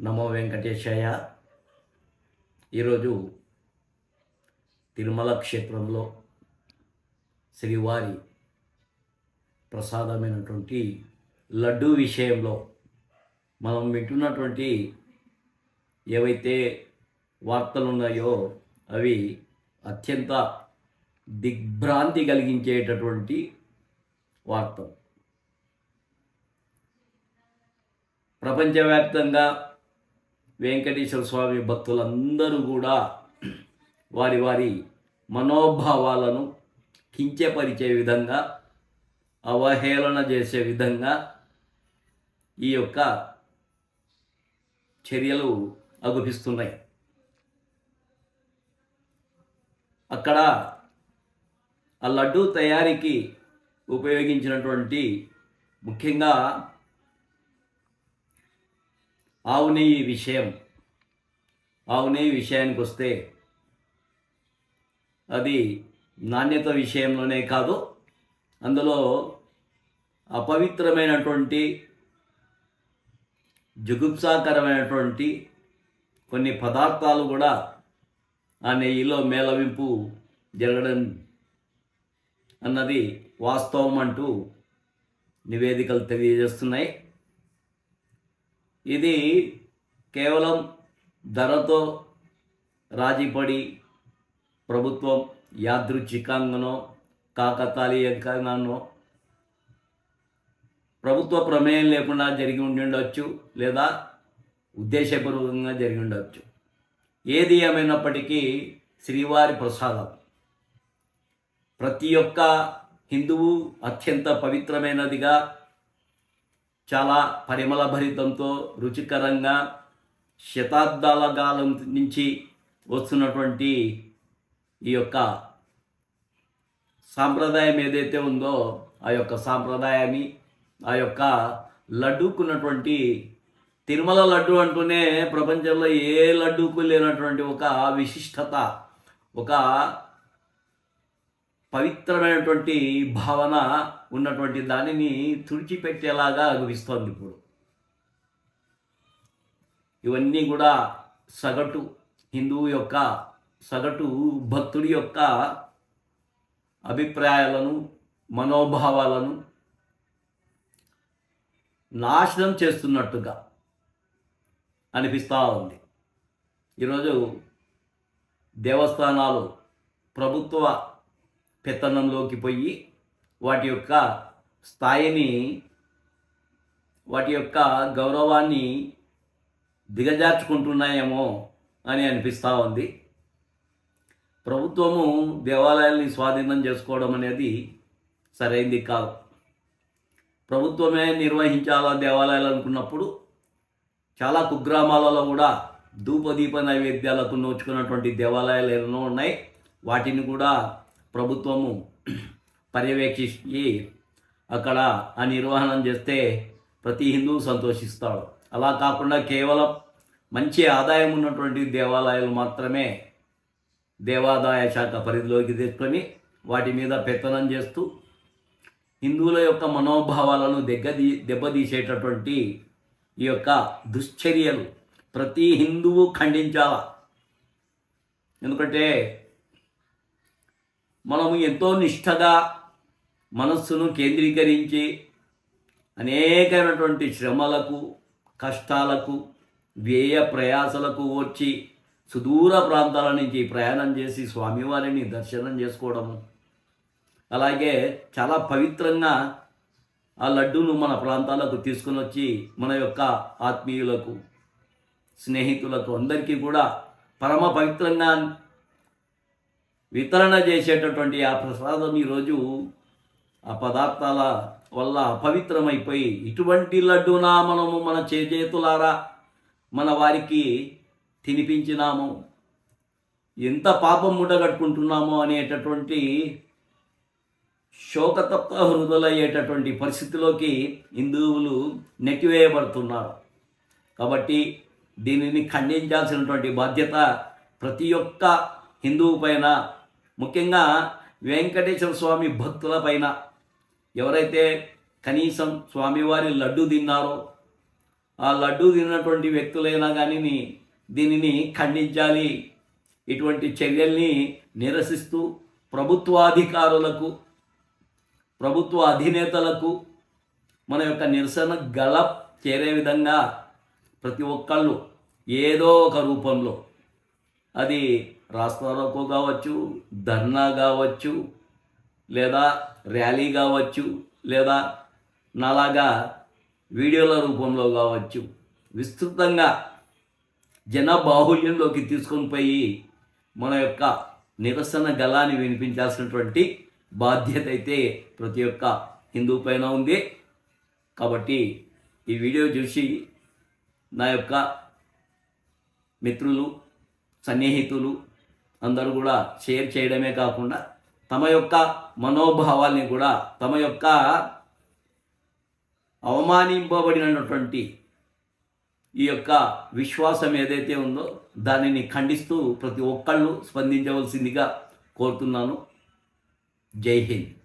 నమో వెంకటేశయ్య. ఈరోజు తిరుమల క్షేత్రంలో శ్రీవారి ప్రసాదమైనటువంటి లడ్డూ విషయంలో మనం వింటున్నటువంటి ఏవైతే వార్తలు ఉన్నాయో అవి అత్యంత దిగ్భ్రాంతి కలిగించేటటువంటి వార్తలు ప్రపంచవ్యాప్తంగా వెంకటేశ్వర స్వామి భక్తులందరూ కూడా వారి వారి మనోభావాలను కించపరిచే విధంగా అవహేళన చేసే విధంగా ఈ యొక్క చర్యలు అగుపిస్తున్నాయి. అక్కడ ఆ లడ్డు తయారీకి ఉపయోగించినటువంటి ముఖ్యంగా ఆవు నెయ్యి విషయం. ఆవు నెయ్యి విషయానికి వస్తే అది నాణ్యత విషయంలోనే కాదు. అందులో అపవిత్రమైనటువంటి జుగుప్సాకరమైనటువంటి కొన్ని పదార్థాలు కూడా ఆ నెయ్యిలో మేళవింపు జరగడం అన్నది వాస్తవం అంటూ నివేదికలు తెలియజేస్తున్నాయి. ఇది కేవలం ధరతో రాజీపడి ప్రభుత్వం యాదృచ్ఛికంగానో కాకతాళీయంగానో ప్రభుత్వ ప్రమేయం లేకుండా జరిగి ఉండి ఉండొచ్చు లేదా ఉద్దేశపూర్వకంగా జరిగి ఉండవచ్చు ఏది ఏమైనప్పటికీ శ్రీవారి ప్రసాదం. ప్రతి ఒక్క హిందువు అత్యంత పవిత్రమైనదిగా చాలా పరిమళ భరితంతో రుచికరంగా శతాబ్దాల కాలం నుంచి వస్తున్నటువంటి ఈ యొక్క సాంప్రదాయం ఏదైతే ఉందో ఆ యొక్క సాంప్రదాయాన్ని ఆ యొక్క లడ్డూకున్నటువంటి తిరుమల లడ్డు అంటూనే ప్రపంచంలో ఏ లడ్డూకు లేనటువంటి ఒక విశిష్టత ఒక పవిత్రమైనటువంటి భావన ఉన్నటువంటి దానిని తుడిచిపెట్టేలాగా అగుపిస్తోంది ఇప్పుడు. ఇవన్నీ కూడా సగటు హిందువు యొక్క సగటు భక్తుడి యొక్క అభిప్రాయాలను మనోభావాలను నాశనం చేస్తున్నట్టుగా అనిపిస్తూ ఉంది. ఈరోజు దేవస్థానాలు ప్రభుత్వ పెత్తనంలోకి పోయి వాటి యొక్క స్థాయిని వాటి యొక్క గౌరవాన్ని దిగజార్చుకుంటున్నాయేమో అని అనిపిస్తూ ఉంది. ప్రభుత్వము దేవాలయాల్ని స్వాధీనం చేసుకోవడం అనేది సరైంది కాదు. ప్రభుత్వమే నిర్వహించాలా దేవాలయాలు అనుకున్నప్పుడు చాలా కుగ్రామాలలో కూడా ధూపదీప నైవేద్యాలకు నోచుకున్నటువంటి దేవాలయాలు ఎన్నో ఉన్నాయి. వాటిని కూడా ప్రభుత్వము పర్యవేక్షించి అక్కడ ఆ నిర్వహణం చేస్తే ప్రతి హిందువు సంతోషిస్తాడు. అలా కాకుండా కేవలం మంచి ఆదాయం ఉన్నటువంటి దేవాలయాలు మాత్రమే దేవాదాయ శాఖ పరిధిలోకి తెచ్చుకొని వాటి మీద పెత్తనం చేస్తూ హిందువుల యొక్క మనోభావాలను దెగ్గదీ దెబ్బతీసేటటువంటి ఈ యొక్క దుశ్చర్యలు ప్రతి హిందువు ఖండించాల? ఎందుకంటే మనము ఎంతో నిష్ఠగా మనస్సును కేంద్రీకరించి అనేకమైనటువంటి శ్రమలకు కష్టాలకు వ్యయ ప్రయాసలకు వచ్చి సుదూర ప్రాంతాల నుంచి ప్రయాణం చేసి స్వామివారిని దర్శనం చేసుకోవడము. అలాగే చాలా పవిత్రంగా ఆ లడ్డూను మన ప్రాంతాలకు తీసుకుని వచ్చి మన యొక్క ఆత్మీయులకు స్నేహితులకు అందరికీ కూడా పరమ పవిత్రంగా వితరణ చేసేటటువంటి ఆ ప్రసాదం ఈరోజు ఆ పదార్థాల వల్ల అపవిత్రమైపోయి ఇటువంటి లడ్డూనా మనము మన చేతులారా మన వారికి తినిపించినాము. ఎంత పాపం మూటగట్టుకుంటున్నామో అనేటటువంటి శోకతప్త హృదలయ్యేటటువంటి పరిస్థితిలోకి హిందువులు నెట్టివేయబడుతున్నారు. కాబట్టి దీనిని ఖండించాల్సినటువంటి బాధ్యత ప్రతి ఒక్క హిందువు పైన ముఖ్యంగా వెంకటేశ్వర స్వామి భక్తుల పైన ఎవరైతే కనీసం స్వామివారి లడ్డు తిన్నారో ఆ లడ్డు తిన్నటువంటి వ్యక్తులైనా కానీ దీనిని ఖండించాలి. ఇటువంటి చర్యల్ని నిరసిస్తూ ప్రభుత్వాధికారులకు ప్రభుత్వ అధినేతలకు మన యొక్క నిరసన గల చేరే విధంగా ప్రతి ఒక్కళ్ళు ఏదో ఒక రూపంలో అది రాస్తారోకో కావచ్చు ధర్నా కావచ్చు లేదా ర్యాలీ కావచ్చు లేదా నాలాగా వీడియోల రూపంలో కావచ్చు విస్తృతంగా జన బాహుల్యంలోకి తీసుకొని పోయి మన యొక్క నిరసన గలాన్ని వినిపించాల్సినటువంటి బాధ్యత అయితే ప్రతి ఒక్క హిందూ పైన ఉంది. కాబట్టి ఈ వీడియో చూసి నా యొక్క మిత్రులు సన్నిహితులు అందరూ కూడా షేర్ చేయడమే కాకుండా తమ యొక్క మనోభావాల్ని కూడా తమ యొక్క అవమానింపబడినటువంటి ఈ యొక్క విశ్వాసం ఏదైతే ఉందో దానిని ఖండిస్తూ ప్రతి ఒక్కళ్ళు స్పందించవలసిందిగా కోరుతున్నాను. జై హింద్.